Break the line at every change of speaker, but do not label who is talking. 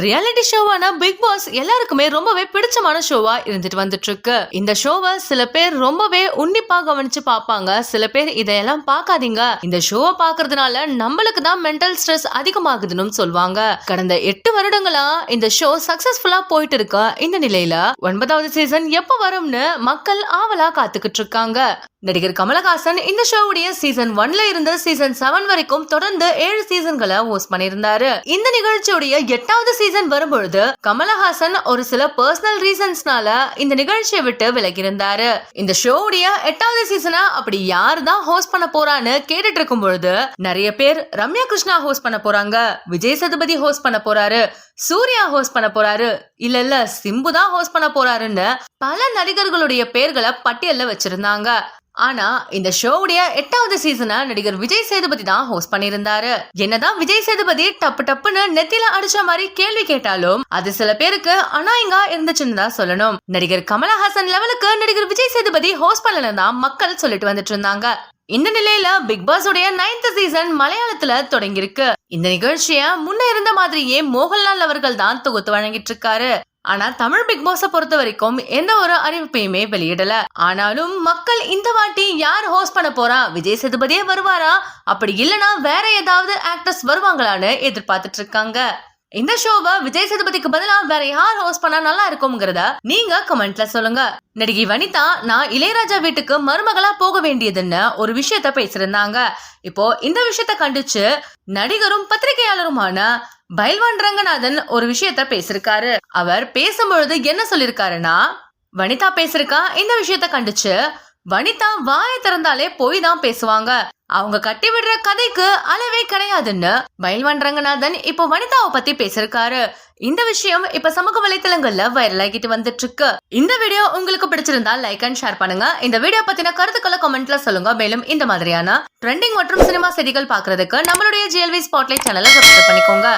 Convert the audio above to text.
Reality ஷோவான big pass எல்லாருக்குமே ரொம்பவே பிடிச்சமான ஷோவா இருந்துட்டு வந்துட்டு இருக்கு இந்த ஷோவை சில பேர் ரொம்பவே உன்னிப்பா கவனிச்சு பார்ப்பாங்க. சில பேர் இதையெல்லாம் பார்க்காதீங்க. இந்த ஷோவை பாக்குறதுனால நம்மளுக்கு தான் மென்டல் ஸ்ட்ரெஸ் அதிகமாகுதுன்னு சொல்லுவாங்க கடந்த எட்டு வருடங்களா இந்த ஷோ சக்சஸ்ஃபுல்லா போயிட்டு இருக்க இந்த நிலையில ஒன்பதாவது சீசன் எப்ப வரும்னு மக்கள் ஆவலா காத்துக்கிட்டு இருக்காங்க நடிகர் கமலஹாசன் இந்த ஷோவுடைய சீசன் ஒன்ல இருந்து சீசன் செவன் வரைக்கும் தொடர்ந்து ஏழு சீசன்களை ஹோஸ்ட் பண்ணியிருந்தாரு. இந்த நிகழ்ச்சியுடைய எட்டாவது சீசன் வரும்பொழுது கமலஹாசன் ஒரு சில பர்சனல் ரீசன்ஸ்னால இந்த நிகழ்ச்சியை விட்டு விலகி இருந்தாரு இந்த ஷோவுடைய எட்டாவது சீசனை அப்படி யாரு தான் ஹோஸ்ட் பண்ண போறான்னு கேட்டுட்டு இருக்கும் பொழுது நிறைய பேர் ரம்யா கிருஷ்ணா ஹோஸ்ட் பண்ண போறாங்க விஜய் சதுபதி ஹோஸ்ட் பண்ண போறாரு சூர்யா ஹோஸ்ட் பண்ண போறாரு இல்ல இல்ல சிம்பு தான் ஹோஸ்ட் பண்ண போறாருன்னு பல நடிகர்களுடைய பேர்களை பட்டியல்ல வச்சிருந்தாங்க. ஆனா இந்த ஷோவுடைய எட்டாவது சீசனை நடிகர் விஜய் சேதுபதி தான் ஹோஸ்ட் பண்ணியிருந்தாரு. என்னதான் விஜய் சேதுபதி டப்பு டப்புன்னு நெத்தில அடிச்ச மாதிரி கேள்வி கேட்டாலும் அது சில பேருக்கு அனாயங்கா இருந்துச்சுன்னு தான் சொல்லணும். நடிகர் கமலஹாசன் லெவலுக்கு நடிகர் விஜய் சேதுபதி ஹோஸ்ட் பண்ணலன்னு தான் மக்கள் சொல்லிட்டு வந்துட்டு இருந்தாங்க. இந்த நிலையில பிக் பாஸ் உடைய நைன்த் சீசன் மலையாளத்துல தொடங்கியிருக்கு. இந்த நிகழ்ச்சிய முன்ன இருந்த மாதிரியே மோகன்லால் அவர்கள் தான் தொகுத்து வழங்கிட்டு இருக்காரு. ஆனா தமிழ் பிக் பாஸ பொறுத்த வரைக்கும் எந்த ஒரு அறிவிப்பையுமே வெளியிடல. ஆனாலும் மக்கள் இந்த வாட்டி யார் ஹோஸ்ட் பண்ண போறா? விஜய் சேதுபதியே வருவாரா? அப்படி இல்லனா வேற ஏதாவது ஆக்டர்ஸ் வருவாங்களான்னு எதிர்பார்த்துட்டு இருக்காங்க. இந்த ஷோவை விஜய் சேதுபதிக்கு பதிலா வேற யார் ஹோஸ்ட் பண்ணா நல்லா இருக்கும்ங்கிறத நீங்க கமெண்ட்ல சொல்லுங்க. நடிகை வனிதா நான் இளையராஜா வீட்டுக்கு மருமகளா போக வேண்டியதுன்னு ஒரு விஷயத்த பேசியிருந்தாங்க. இப்போ இந்த விஷயத்த கண்டிச்சு நடிகரும் பத்திரிகையாளருமான பைல்வான் ரங்கநாதன் ஒரு விஷயத்த பேசிருக்காரு அவர் பேசும்பொழுது என்ன சொல்லிருக்காருன்னா வனிதா பேசிருக்கா இந்த விஷயத்த கண்டிச்சு வனிதா வாயை திறந்தாலே போய் தான் பேசுவாங்க. அவங்க கட்டி விடுற கதைக்கு அளவே கிடையாதுன்னு மயில்வன் ரங்கநாதன் இப்போ வனிதாவை பத்தி பேசிருக்காரு இந்த விஷயம் இப்ப சமூக வலைத்தளங்கள்ல வைரல் ஆகிட்டு வந்துட்டு இருக்கு இந்த வீடியோ உங்களுக்கு பிடிச்சிருந்தா லைக் அண்ட் ஷேர் பண்ணுங்க. இந்த வீடியோ பத்தின கருத்துக்களை கமெண்ட்ல சொல்லுங்க. மேலும் இந்த மாதிரியான ட்ரெண்டிங் மற்றும் சினிமா செய்திகள் பாக்குறதுக்கு நம்மளுடைய ஜிஎல்வி ஸ்பாட்லைட் சேனலை சப்ஸ்கிரைப் பண்ணிக்கோங்க.